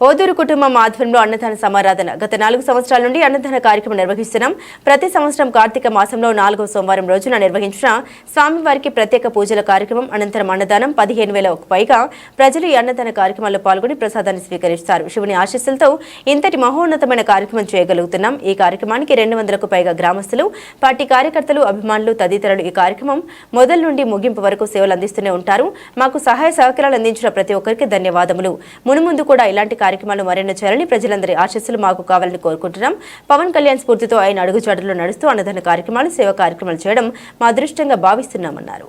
ఓదూరు కుటుంబం ఆధ్వర్యంలో అన్నదాన సమారాధన. గత నాలుగు సంవత్సరాల నుండి అన్నదాన కార్యక్రమం నిర్వహిస్తున్నాం. ప్రతి సంవత్సరం కార్తీక మాసంలో నాలుగో సోమవారం రోజున నిర్వహించిన స్వామివారికి ప్రత్యేక పూజల కార్యక్రమం. అనంతరం అన్నదానం పదిహేను వేలకు పైగా ప్రజలు ఈ అన్నదాన కార్యక్రమాల్లో పాల్గొని ప్రసాదాన్ని స్వీకరిస్తారు. శివుని ఆశీస్సులతో ఇంతటి మహోన్నతమైన కార్యక్రమం చేయగలుగుతున్నాం. ఈ కార్యక్రమానికి రెండు వందలకు పైగా గ్రామస్తులు పార్టీ కార్యకర్తలు అభిమానులు తదితరులు ఈ కార్యక్రమం మొదలు నుండి ముగింపు వరకు సేవలు అందిస్తూనే ఉంటారు. మాకు సహాయ సహకారాలు అందించిన ప్రతి ఒక్కరికి ధన్యవాదములు. మునుముందు కూడా ఇలాంటి కార్యక్రమాలు మరెన్నో చేయాలని ప్రజలందరి ఆశస్సులు మాకు కావాలని కోరుకుంటున్నాం. పవన్ కళ్యాణ్ స్ఫూర్తితో ఆయన అడుగుజాడల్లో నడుస్తూ అన్నదాన కార్యక్రమాలు సేవా కార్యక్రమాలు చేయడం మా అదృష్టంగా భావిస్తున్నామన్నారు.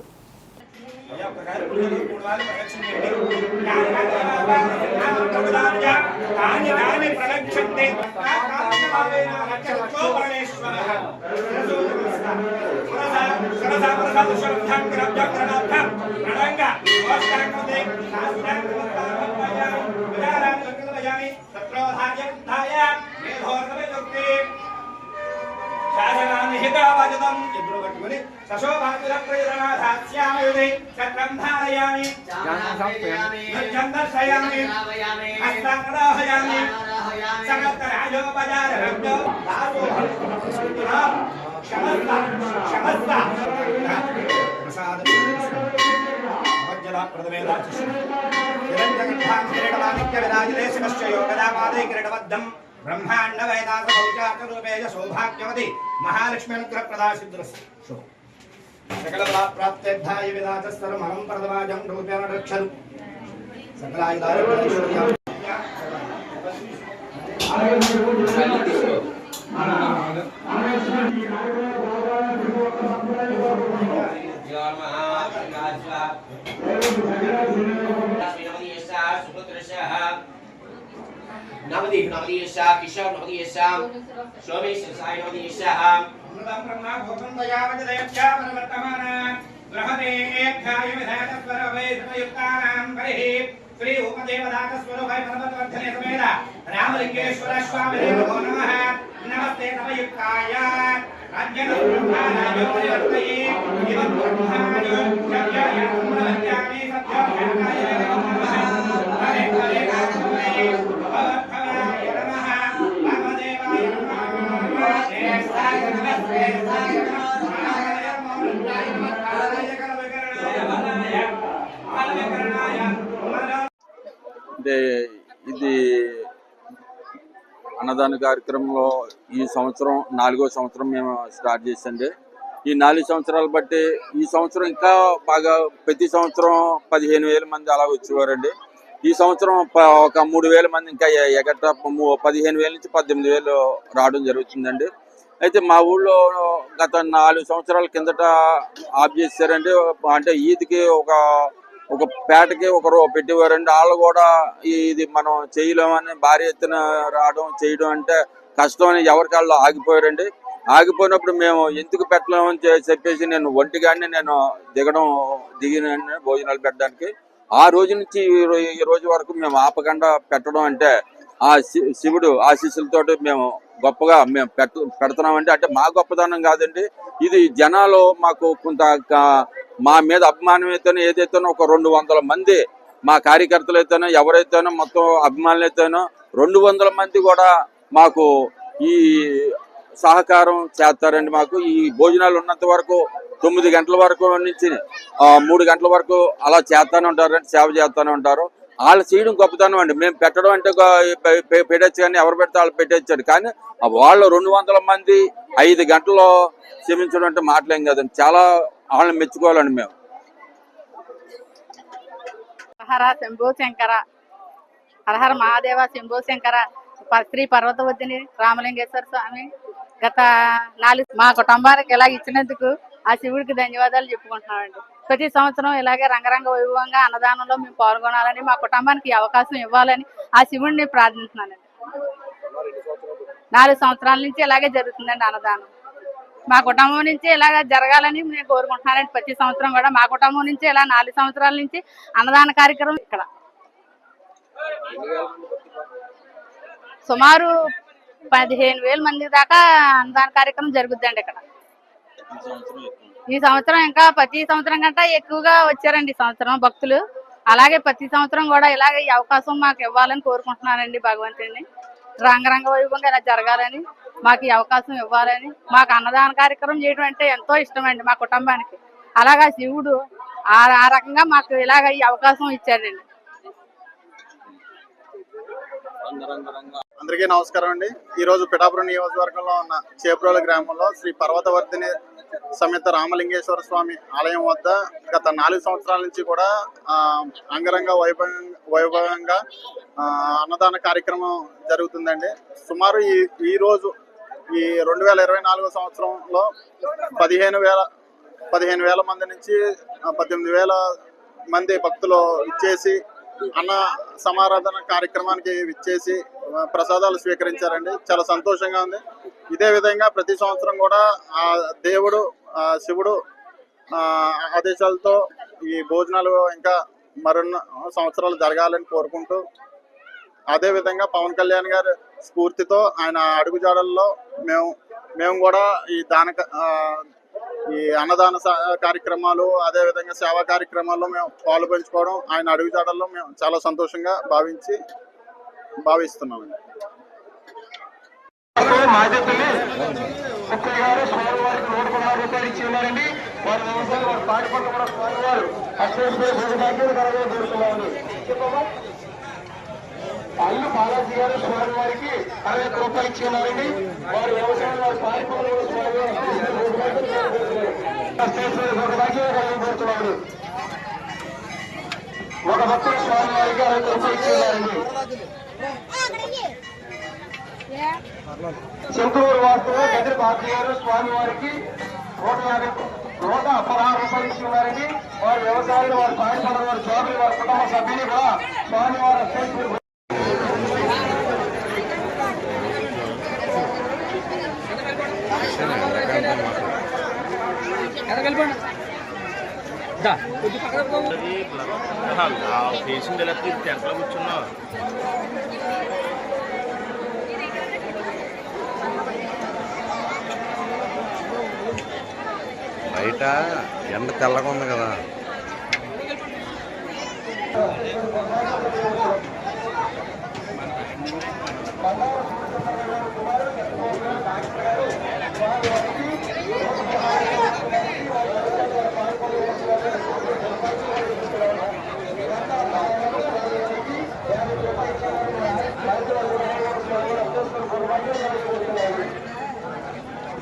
శాసనాన్నిహితావజతం ఎదురు పట్టుకుని సశోభాతుల ప్రేరణాధాస్యామి చక్రం ధారయామి ధ్వజం దర్శయామి బ్రహ్మాండ వేదాంత సౌచాక సౌభాగ్యవతి మహాలక్ష్మి అనుగ్రహ ప్రదాసిద్రస్సు సకల ప్రాప్త్యర్థాయ విదాచస్తరం రూపేణ రక్షరు సకలాయుధాలు नवदीप नवदीयस्यां किशोर नवदीयस्यां शोभेश साई नवदीयस्यां मृदं ब्रह्मा भोगं दयावच दयक्षा परवर्तमाना ग्रहते एकाय विधात स्वरवै समयुक्तानां परिहि श्री उपदेवदात स्वरूपै पर्वतवर्धने समेत रामलिंगेश्वर स्वामिने नमो नमः नमस्ते समयुक्ताय राज्यं ब्रह्मा राजोपरिवर्तये इवं ब्रह्माजो यज्ञाय सम्भवत्यामि सत्यं అన్నదాన కార్యక్రమంలో ఈ సంవత్సరం నాలుగో సంవత్సరం మేము స్టార్ట్ చేసండి ఈ నాలుగు సంవత్సరాలు బట్టి ఈ సంవత్సరం ఇంకా బాగా ప్రతి సంవత్సరం పదిహేను వేల మంది అలా వచ్చేవారండి. ఈ సంవత్సరం ఒక మూడు వేల మంది ఇంకా ఎగట పదిహేను వేల నుంచి పద్దెనిమిది వేలు రావడం జరుగుతుందండి. అయితే మా ఊళ్ళో గత నాలుగు సంవత్సరాల కిందట ఆఫ్ చేశారండి. అంటే ఈద్కి ఒక ఒక పేటకి ఒకరు పెట్టేవారండి. వాళ్ళు కూడా ఇది మనం చేయలేమని భారీ ఎత్తున రావడం చేయడం అంటే కష్టం అని ఎవరికాళ్ళు ఆగిపోయారండి. ఆగిపోయినప్పుడు మేము ఎందుకు పెట్టలేమని చె- చెప్పేసి నేను ఒంటిగానే నేను దిగడం దిగిన భోజనాలు పెట్టడానికి. ఆ రోజు నుంచి ఈ రోజు వరకు మేము ఆపకుండా పెట్టడం అంటే ఆ శి- శివుడు ఆశీస్సులతో మేము గొప్పగా మేము పెట్ట పెడుతున్నామండి. అంటే మా గొప్పదనం కాదండి. ఇది జనాలు మాకు కొంత మా మీద అభిమానం అయితేనో ఏదైతేనో ఒక రెండు వందల మంది మా కార్యకర్తలు అయితేనో ఎవరైతేనో మొత్తం అభిమానులు అయితేనో రెండు వందల మంది కూడా మాకు ఈ సహకారం చేస్తారండి మాకు. ఈ భోజనాలు ఉన్నంత వరకు తొమ్మిది గంటల వరకు నుంచి మూడు గంటల వరకు అలా చేస్తానే ఉంటారండి సేవ చేస్తానే ఉంటారు. వాళ్ళు చేయడం గొప్పతనం అండి. మేము పెట్టడం అంటే పెట్టచ్చు కానీ ఎవరు పెడితే వాళ్ళు పెట్టేచ్చారు. కానీ వాళ్ళు రెండు వందల మంది ఐదు గంటల్లో క్షమించడం అంటే మాటలేం కదండి. చాలా వాళ్ళని మెచ్చుకోవాలండి మేము. హర శంభో శంకర. హరహర మహాదేవ శంభో శంకర. శ్రీ పర్వతవద్దిని రామలింగేశ్వర స్వామి గత నాలుగు మా కుటుంబానికి ఇలా ఇచ్చినందుకు ఆ శివుడికి ధన్యవాదాలు చెప్పుకుంటున్నామండి. ప్రతి సంవత్సరం ఇలాగే రంగరంగ వైభవంగా అన్నదానంలో మేము పాల్గొనాలని మా కుటుంబానికి అవకాశం ఇవ్వాలని ఆ శివుడిని ప్రార్థిస్తున్నానండి. నాలుగు సంవత్సరాల నుంచి ఇలాగే జరుగుతుందండి అన్నదానం. మా కుటుంబం నుంచి ఇలాగ జరగాలని నేను కోరుకుంటున్నానండి. ప్రతి సంవత్సరం కూడా మా కుటుంబం నుంచి ఇలా నాలుగు సంవత్సరాల నుంచి అన్నదాన కార్యక్రమం ఇక్కడ. సుమారు పదిహేను వేల మంది దాకా అన్నదాన కార్యక్రమం జరుగుద్దండి ఇక్కడ. ఈ సంవత్సరం ఇంకా ప్రతి సంవత్సరం కంటే ఎక్కువగా వచ్చారండి ఈ సంవత్సరం భక్తులు. అలాగే ప్రతి సంవత్సరం కూడా ఇలాగే ఈ అవకాశం మాకు ఇవ్వాలని కోరుకుంటున్నానండి భగవంతుడిని. రంగరంగ వైభవంగా ఇలా జరగాలని. మాకు ఈ అవకాశం ఇవ్వాలని మాకు అన్నదాన కార్యక్రమం చేయడం అంటే ఎంతో ఇష్టం అండి మా కుటుంబానికి. అలాగా శివుడు ఆ ఆ రకంగా మాకు ఇలాగ ఈ అవకాశం ఇచ్చాడండి అందరికీ నమస్కారం అండి. ఈ రోజు పిఠాపురం నియోజకవర్గంలో ఉన్న చేప్రోల గ్రామంలో శ్రీ పర్వతవర్ధిని సమేత రామలింగేశ్వర స్వామి ఆలయం వద్ద గత నాలుగు సంవత్సరాల నుంచి కూడా అంగరంగ వైభవం వైభవంగా ఆ, అన్నదాన కార్యక్రమం జరుగుతుందండి. సుమారు ఈ ఈ రోజు ఈ రెండు వేల ఇరవై నాలుగో సంవత్సరంలో పదిహేను వేల పదిహేను వేల మంది నుంచి పద్దెనిమిది వేల మంది భక్తులు ఇచ్చేసి అన్న సమారాధన కార్యక్రమానికి ఇచ్చేసి ప్రసాదాలు స్వీకరించారండి. చాలా సంతోషంగా ఉంది. ఇదే విధంగా ప్రతి సంవత్సరం కూడా ఆ దేవుడు ఆ శివుడు ఆదేశాలతో ఈ భోజనాలు ఇంకా మరిన్న సంవత్సరాలు జరగాలని కోరుకుంటూ అదే విధంగా పవన్ కళ్యాణ్ గారి స్ఫూర్తితో ఆయన అడుగుజాడల్లో మేము మేము కూడా ఈ దాన ఈ అన్నదాన కార్యక్రమాలు అదే విధంగా సేవా కార్యక్రమాల్లో మేము పాలు పంచుకోవడం ఆయన అడుగుజాడల్లో మేము చాలా సంతోషంగా భావించి భావిస్తున్నామండి అల్లు బాలాజీ గారు స్వామి వారికి అరవై ఒక్క రూపాయలు ఇచ్చి ఉన్నారండి వారు వ్యవసాయం వారి పారిపోవడం కోరుతున్నాడు ఒక భక్తుడు స్వామి వారికి అరవై ఒక్క రూపాయలు ఇచ్చి ఉన్నారండి చింతూరు వాసులు గదిరి భారతి గారు స్వామి వారికి నూట యాభై నూట పదహారు రూపాయలు ఇచ్చి ఉన్నారండి వారి వ్యవసాయులు వారి పాడిపడ వారి జోబులు వారి కుటుంబ సభ్యులు కూడా స్వామి వారి కదా? ఫేసింగ్ ఎలా కూర్చున్నావు బయట ఎండ తెల్లగా ఉంది కదా. స్వామి